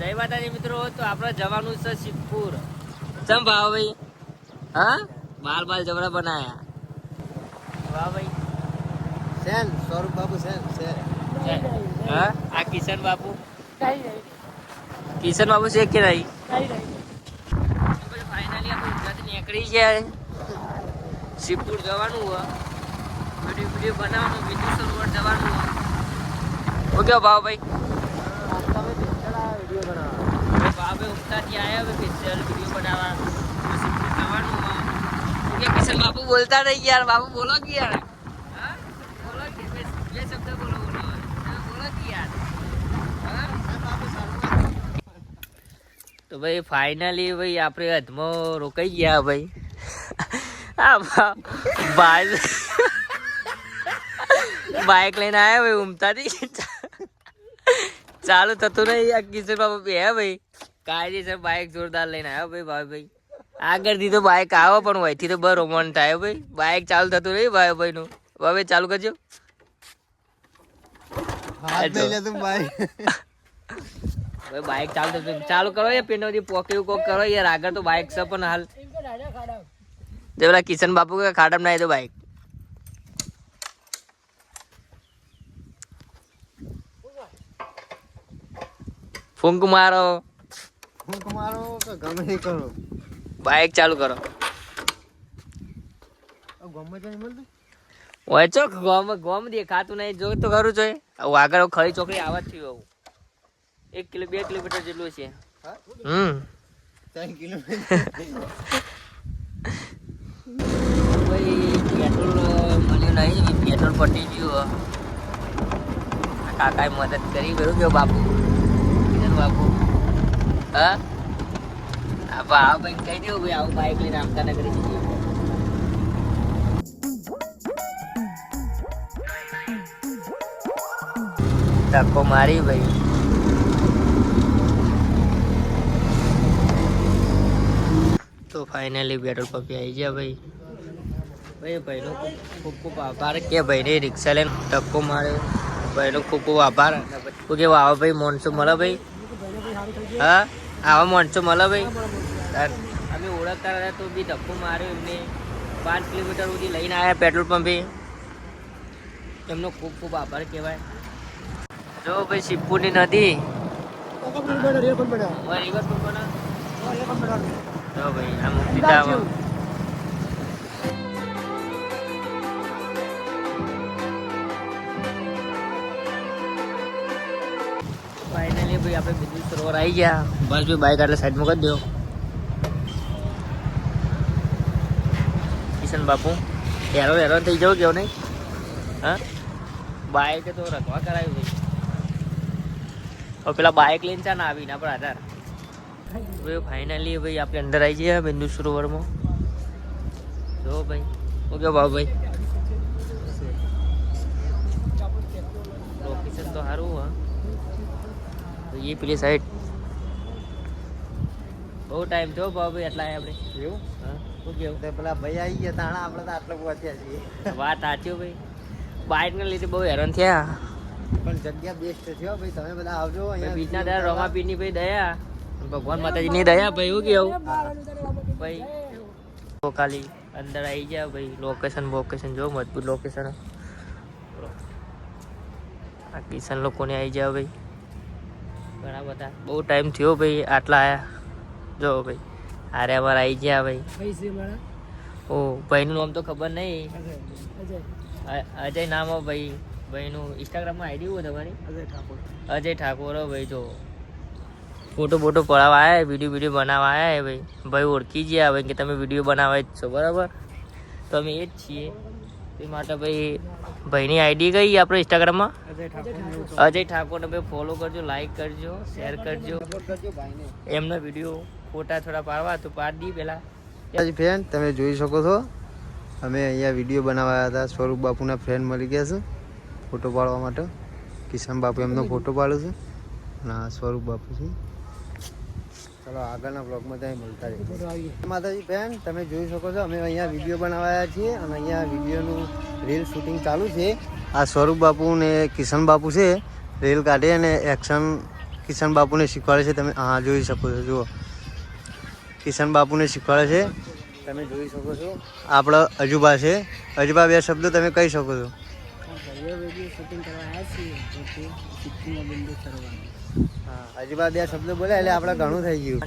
જય માતાજી મિત્રો તો આપણે જવાનું છે શિવપુર. ચમ ભાવ ભાઈ? હા? બાલ બાલ જબરા બનાયા. વાહ ભાઈ. સેન સ્વરૂપ બાબુ સેન સેન. હા? આ કિશન બાપુ? કિશન બાપુ છે કે નહીં? ફાઇનલી આપણે ગુજરાત નીકળી ગયા. શિવપુર જવાનું હોય. વીડિયો વીડિયો બનાવવાનું વિદ્યુત સરોવર જવાનું હોય. ઓકે ભાવ ભાઈ વીડિયો બનાવવા ભાઈ ભાવે ઉમતાથી આવ્યા હવે સ્પેશિયલ વીડિયો બનાવવા તો શિવપુર જવાનું હોય ઓકે કિશન બાપુ બોલતા નહીં યાર બાપુ બોલો કે યાર હા બોલો કે બે બે શબ્દ બોલો બોલો તમે બોલો કે યાર હા તો ભાઈ ફાઇનલી ભાઈ આપણે હદમાં રોકાઈ ગયા ભાઈ આ ભા- ભાઈ બાઇક લઈને આવ્યા ભાઈ ઉમતાથી ચાલુ થતું નહીં આ કિશોર બાબુ બે હે ભાઈ કાયદેસર બાઇક જોરદાર લઈને આવ્યો ભાઈ ભાઈ ભાઈ આગળથી તો બાઇક આવે પણ વહીથી તો બરો મન થાય ભાઈ. બાઇક ચાલુ થતું રહી ભાઈ ભાઈ નું. હવે ચાલુ કરજો. ભાઈ બાઇક ચાલુ થતું ચાલુ કરો યાર પેનોથી પોકેવું કોક કરો યાર. આગળ તો બાઇક છે પણ હાલ. જે પેલા કિશન બાપુ કે ખાડમ ના તો બાઇક ફૂંક મારો. ફૂંક મારો કે ગમે કરો. બાઇક ચાલુ કરો. ઓય ચોક ગોમ ગોમ દેખાતું નહીં જો તો ખરું છે આવું આગળ ખરી ચોકડી આવા થયું આવું. એક કિલો, બે કિલોમીટર જેટલું છે. હમ. ત્રણ કિલોમીટર પેટ્રોલ મળ્યું નહીં પેટ્રોલ પટી ગયું કાકાએ મદદ કરી બરું કે બાપુ બાપુ. હા? ધક્કો મારી ભાઈ. તો ફાઇનલી પેટ્રોલ પંપે આવી ગયા ભાઈ. ભાઈ, ભાઈનો ખૂબ ખૂબ આભાર કે ભાઈને રિક્ષા લઈને ધક્કો માર્યો. ભાઈનો ખૂબ ખૂબ આભાર. કેવું આવા ભાઈ મોનસો મળે ભાઈ? હા? આવા મોનસો મળે ભાઈ? અમે ઓળખતા હતા તો બી ધક્કો માર્યો એમને. પાંચ કિલોમીટર સુધી લઈને આવ્યા પેટ્રોલ પંપે એમનો ખૂબ ખૂબ આભાર કહેવાય. જો ભાઈ શિવપુરની નદી. ઓય જો ભાઈ આ મુક્તિ ફાઇનલી ભાઈ આપણે બીજું સરોવર આવી ગયા. બસ ભાઈ બાઈક આટલે સાઈડમાં કરી દો કિશન બાપુ. હેરો હેરો થઈ જાવ કેવું નહીં? હા? બાઇક તો રખવા કરાવી ભાઈ હવે પેલા બાઇક લઈને ચા ના આવીને આપણે આધાર. ભાઈ ફાઇનલી ભાઈ આપણે અંદર આવી જઈએ બિંદુ સરોવરમાં. જો ભાઈ ઓકે ભાવ ભાઈ? લોકેશન તો સારું હા. એ પેલી સાઈડ બહુ ટાઈમ થયો ભાઈ એટલા આપણે. એવું? શું કેવું તો પેલા ભાઈ આવી ગયા તાણા આપણે તો આટલો પહોંચ્યા છીએ. વાત સાચી ભાઈ. બાઇકને લીધે બહુ હેરાન થયા. પણ જગ્યા બેસ્ટ છે ભાઈ તમે બધા આવજો અહીંયા બીજના દયા. રમાપીરની ભાઈ દયા. ભગવાન માતાજીની દયા ભાઈ શું કેવું ભાઈ તો ખાલી અંદર આવી ગયા ભાઈ લોકેશન વોકેશન જો મજબૂત લોકેશન આ કિશન લોકોને આવી જાવ ભાઈ. ઘણા બધા. બહુ ટાઈમ થયો ભાઈ આટલા આયા. જો ભાઈ. આરે અમારા આવી ગયા ભાઈ. ઓ ભાઈનું નામ તો ખબર નહીં. અજય નામ હો ભાઈ. ભાઈનું ઇન્સ્ટાગ્રામમાં આઈડી હોય તમારી? અજય ઠાકોર. અજય ઠાકોર હો ભાઈ જો. ફોટો ફોટો પડાવવા આવ્યા વીડિયો વીડિયો બનાવવા આવ્યા ભાઈ. ભાઈ ઓળખી ગયા ભાઈ કે તમે વીડિયો બનાવવા જ છો બરાબર? તો અમે એ જ છીએ. એ માટે ભાઈ ભાઈની આઈડી કઈ આપણે ઇન્સ્ટાગ્રામમાં અજય ઠાકોર ઠાકોરને ભાઈ ફોલો કરજો લાઈક કરજો શેર કરજો. એમના વીડિયો ફોટા થોડા પાડવા તો પાડી પેલા. ફ્રેન્ડ તમે જોઈ શકો છો. અમે અહીંયા વીડિયો બનાવ્યા હતા. સ્વરૂપ બાપુના ફ્રેન્ડ મળી ગયા છે ફોટો પાડવા માટે. કિશન બાપુ એમનો ફોટો પાડો છે. અને આ સ્વરૂપ બાપુ છે. ચલો આગળના બ્લોગમાં ત્યાં મળતા રહીએ. માતાજી ફ્રેન્ડ તમે જોઈ શકો છો, અમે અહીંયા વીડિયો બનાવ્યા છીએ અને અહીંયા વિડીયોનું રીલ શૂટિંગ ચાલુ છે. આ સ્વરૂપ બાપુ ને કિશન બાપુ છે. રીલ કાઢે અને એક્શન કિશન બાપુને શીખવાડે છે. તમે હા જોઈ શકો છો, જુઓ. કિશન બાપુને શીખવાડે છે. તમે જોઈ શકો છો. આપણો અજુબા છે. અજુબા બે શબ્દો તમે કહી શકો છો. હા અજુબા બે શબ્દો બોલે એટલે આપણે ઘણું થઈ ગયું.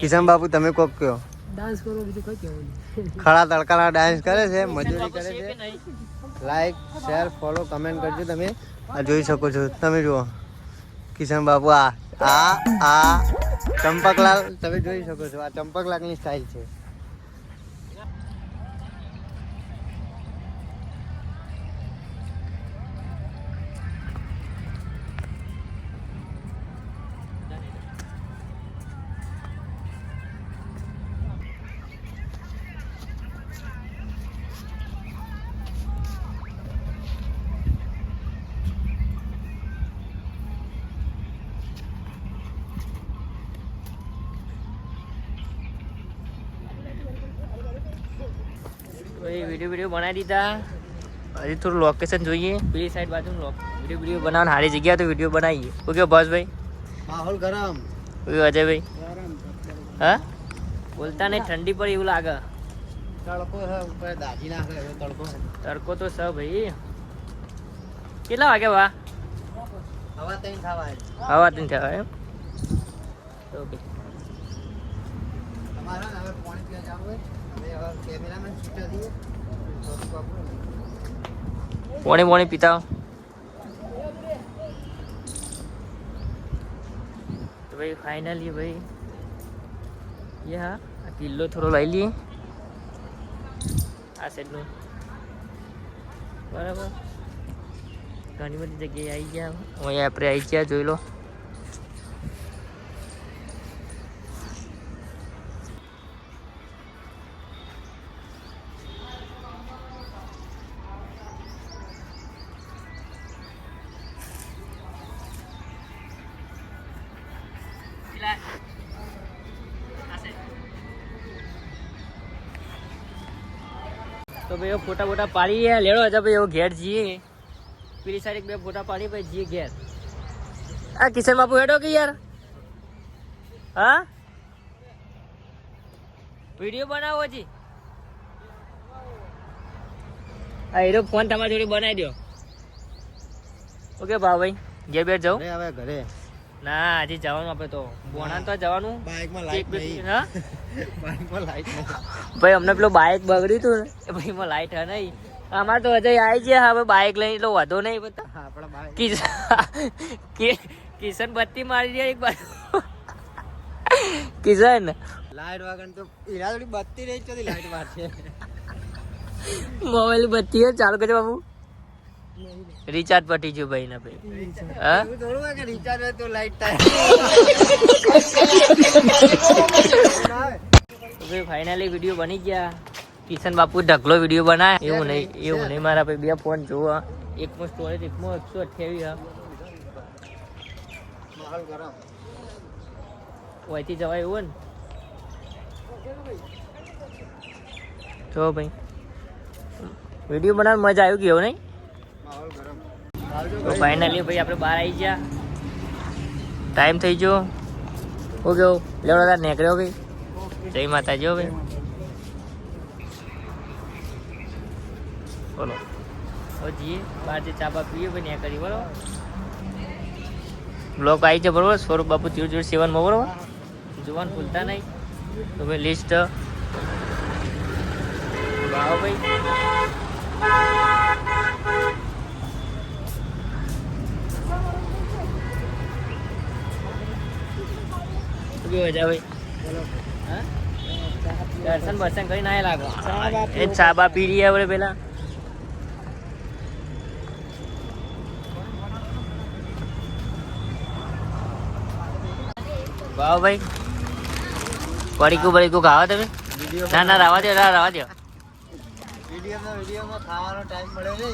કિશન બાપુ તમે કોક કહો ડાન્સ કરો બીજું કઈ કહેવું ખડા તડકાના ડાન્સ કરે છે મજૂરી કરે છે? લાઈક શેર ફોલો કમેન્ટ કરજો તમે. આ જોઈ શકો છો. તમે જુઓ. કિશન બાપુ આ આ આ ચંપકલાલ તમે જોઈ શકો છો આ ચંપકલાલની સ્ટાઇલ છે. વીડિયો વીડિયો બનાવી દીધા. હજી થોડું લોકેશન જોઈએ. પેલી સાઈડ બાજુ વીડિયો વીડિયો બનાવવાની સારી જગ્યા તો વીડિયો બનાવીએ. ઓકે બસભાઈ માહોલ ગરમ. ઓકે અજયભાઈ? હા? બોલતા નહીં ઠંડી પડી એવું લાગે. તડકો છે ઉપર દાજી નાખે એવો તડકો તડકો તો સ ભાઈ. કેટલા વાગે વા? હવા તઈ થવા હવા એમ? ઓકે તમારા હવે પાણી પીવા જવું હોય? પોણી પોણી પીતા. તો ભાઈ ફાઇનલી ભાઈ. એ હા, આ કિલ્લો થોડો લઈ લઈએ. આ સાઈડનું બરાબર. ઘણી બધી જગ્યાએ આવી ગયા. અહીંયા આપણે આવી ગયા, જોઈ લો. તો ભાઈ ફોટા ફોટા પાડી લેડો હતા ભાઈ, એવો ઘેર જઈએ પેલી સાઈડ બે ફોટા પાડી ભાઈ જઈએ ઘેર. આ કિશન બાપુ હેડો કે યાર? હા? વીડિયો બનાવો જી હા એનો ફોન તમારી જોડે બનાવી દો ઓકે ભાવ ભાઈ, ઘેર બેઠ જાઉં. હવે ઘરે. ના હજી જવાનું આપણે તો. બોણા તો જવાનું. બાઇકમાં લાઈટ નહીં. હા? બાઇકમાં લાઈટ નહીં. ભાઈ અમને પેલું બાઇક બગડ્યું હતું ને. ભાઈ માં લાઈટ હા નહીં. અમાર તો હજુ આવી છે હવે બાઇક લઈને એટલો વધો નહીં બધા આપણા બાઇક. કિશન કે- કિશન બત્તી મારી દે એક બાજુ. કિશન. લાઈટ વાગન તો ઈરા થોડી બત્તી રહી છે લાઈટ મારશે મોબાઈલ બત્તી હે ચાલુ કરજો બાબુ. રિચાર્જ પટી ગયું ભાઈ. ને ભાઈ રિચાર્જ તો લાઈટ ભાઈ ફાઇનલી વીડિયો બની ગયા. કિશન બાપુ ઢગલો વીડિયો બનાય એવું નહીં એવું નહીં મારા ભાઈ બે ફોન જોવા. એકમાં સ્ટોરેજ એકમાં એકસો અઠ્યાવીસ ઓયથી જવાય એવું ને? જો ભાઈ. વીડિયો બનાવવાની મજા આવી ગયો નહીં? તો ફાઇનલી ભાઈ આપણે બહાર આવી ગયા. ટાઈમ થઈ ગયો. હું કેવું? લેવડા નીકળ્યો ભાઈ? જય માતાજી હો ભાઈ. બોલો. જઈએ બહાર જે ચા બા પીએ ભાઈ ત્યાં કરી બરોબર બ્લોક આવી છે, બરોબર? સ્વરૂપ બાપુ જીરો જીરો સેવનમાં, બરોબર? જોવાનું ભૂલતા નહીં. તો ભાઈ લિસ્ટ આવો ભાઈ. છે હા? દર્શન બર્શન કરી ના લાગો. એ ચા બા પી લઈએ આપણે પેલા. વાહ ભાઈ. પડીકું પડીકું ખાવા તમે? ના ના રાવા દો ના રાવા દો વિડીયોમાં ખાવાનો ટાઈમ મળ્યો છે.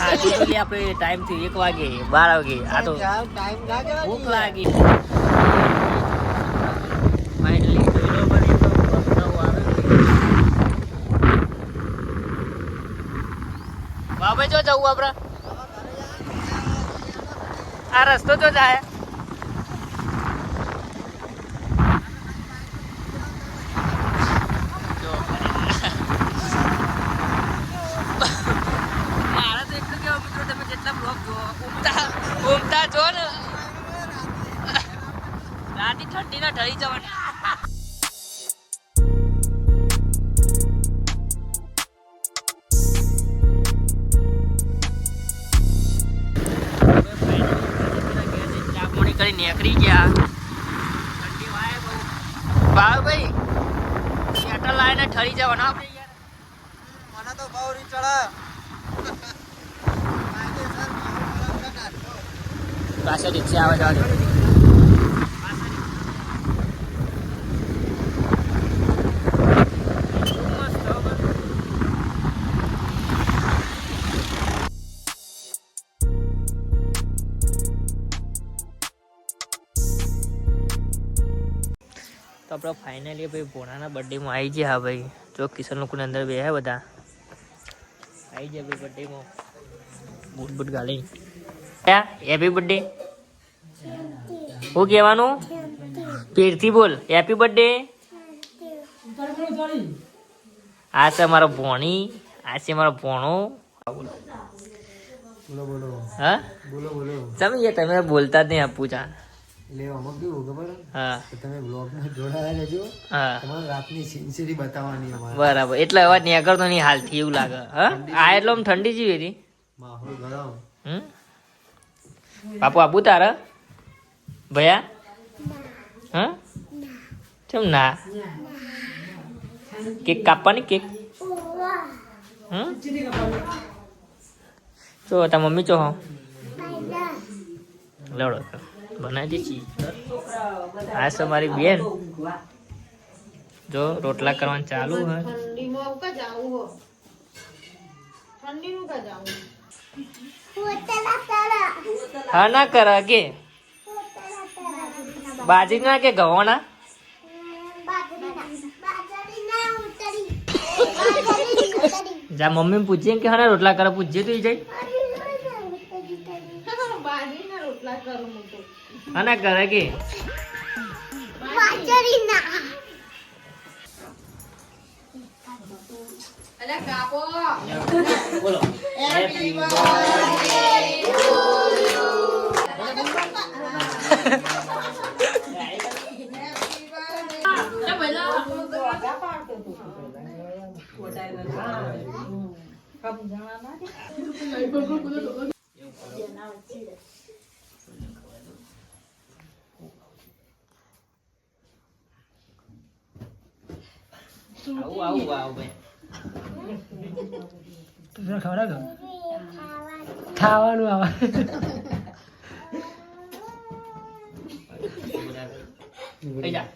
ખાધું તો લે આપણે ટાઈમ એક વાગે બાર વાગે. આ તો ટાઈમ ના કહેવાય ભૂખ લાગી. ફાઇનલી જોઈ લો એ તો બગડાવું આવે બાબા જો જવું આપડે આ રસ્તો તો જાય. ઘૂમતા છો ને રાતે ઠંડી ના ઢળી જવાની. કરી નીકળી ગયા. ઠંડી વાય બહુ. ભાઈ ભાઈ શટર લાઈને ઠરી જવાના આપણે પાસે રિક્ષા આવે જવા દે તો આપણે ફાઇનલી ભાઈ ભોણાના બર્થડેમાં આવી ગયા હા ભાઈ. જો કિશન લોકોને અંદર બે બધા. આવી ગયા ભાઈ બર્થડેમાં બૂટ બૂટ ગાલી હેપી બર્થડે શું કહેવાનું? પેરથી બોલ. હેપી બર્થડે આ છે મારો ભોણી. આ છે મારો ભોણો. બોલો બોલો. હા? બોલો બોલો. તમે તમે બોલતા જ નહીં આપું ચા એટલે કેવું ખબર? હા. તમે બ્લોગમાં જોડાયા રહેજો. હા. તમારે રાતની સિન્સિયરી બતાવવાની અમારે. બરાબર. એટલે અવાજ નીકળતો નહીં હાલથી એવું લાગે. હા? આ એટલો ઠંડી જીવી હતી. માહોલ ગરમ. હમ? બાપુ આપું તારે ભયા? હા? કેમ ના? કેક કાપવાની કેક? હમ ચો તા મમ્મી ચો લડો બનાવી દીધી આ છે મારી બેન. જો, રોટલા કરવાનું ચાલુ હોય જાવું ઠંડીનું કા જાવું હા ના કર કે બાજરીના કે ઘઉંના જા મમ્મી પૂછીએ કે હા રોટલા કરે પૂછજે તું જઈ. હા ના કરે કે અલ્યા કાપો બોલો આવું આવું આવું ભાઈ ખવડાવ ખાવાનું આવે કઈ જા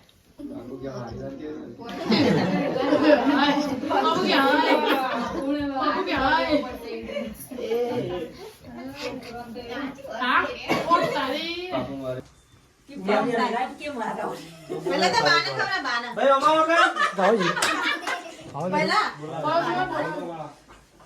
પહેલા તો બાને ખવડા બાને પહેલા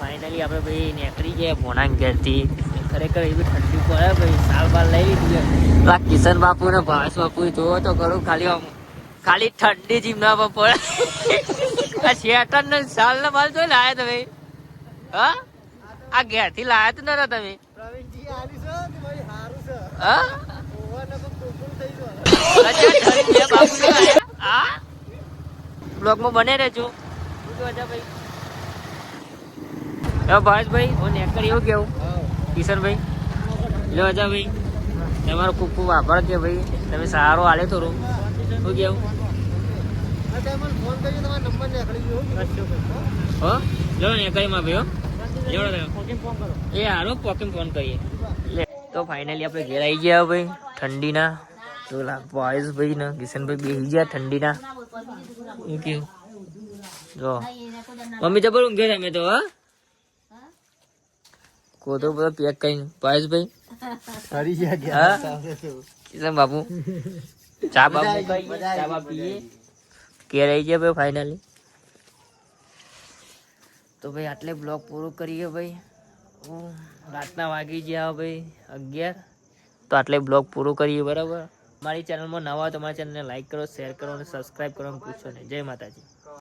ફાઇનલી આપણે ભાઈ નીકળી ગયા ભોણા ઘેરથી ખરેખર એવી ઠંડી પડે ભાઈ સાલ બાર લઈ લીધી પેલા કિશન બાપુ ને ભાવેશ બાપુ જોવો તો ખરું ખાલી આમ ખાલી ઠંડી જીમના પર પડે. આ શેટર ને સાલ ને બાલ જોઈ લાયા તમે? હા? આ ઘેરથી લાયા તો નતા તમે? હા? આલી બને રહેજો. ભાઈ ગયું અચ્છા, ઠંડી બે બાપુ ને લાયા. હા બ્લોગમાં બને રહેજો શું છો ભાઈ હું નેકર એવું કેવું? કિશનભાઈ? લો અજા ભાઈ. તમારો ખૂબ ખૂબ આભાર કે ભાઈ, તમે સારો હાલે થોડું શું કેવું? હો? જો ને કઈ ભાઈ, હો. એ હારો પોકેમ ફોન કરીએ. તો ફાઇનલી આપણે ઘેર આવી ગયા ભાઈ, ઠંડીના. તો બોયઝ ભાઈ ને કિશનભાઈ બેસી ગયા ઠંડીના. શું જો. મમ્મી જબર ઊંઘે તમે તો, હા. કોતો બધો પેક કઈ બોયઝ ભાઈ સારી ગયા. હા? કિશન બાપુ? ચા બાપુ? ચા બાપીએ પીએ ઘેર આવી ગયા ભાઈ ફાઇનલી તો ભાઈ આટલે બ્લોગ પૂરો કરીએ ભાઈ. હું રાતના વાગી ગયા ભાઈ અગિયાર. તો આટલે બ્લોગ પૂરો કરીએ બરાબર? મારી ચેનલમાં નવા હોય તો મારી ચેનલને લાઈક કરો શેર કરો અને સબસ્ક્રાઈબ કરવાનું પૂછો નહીં. જય માતાજી.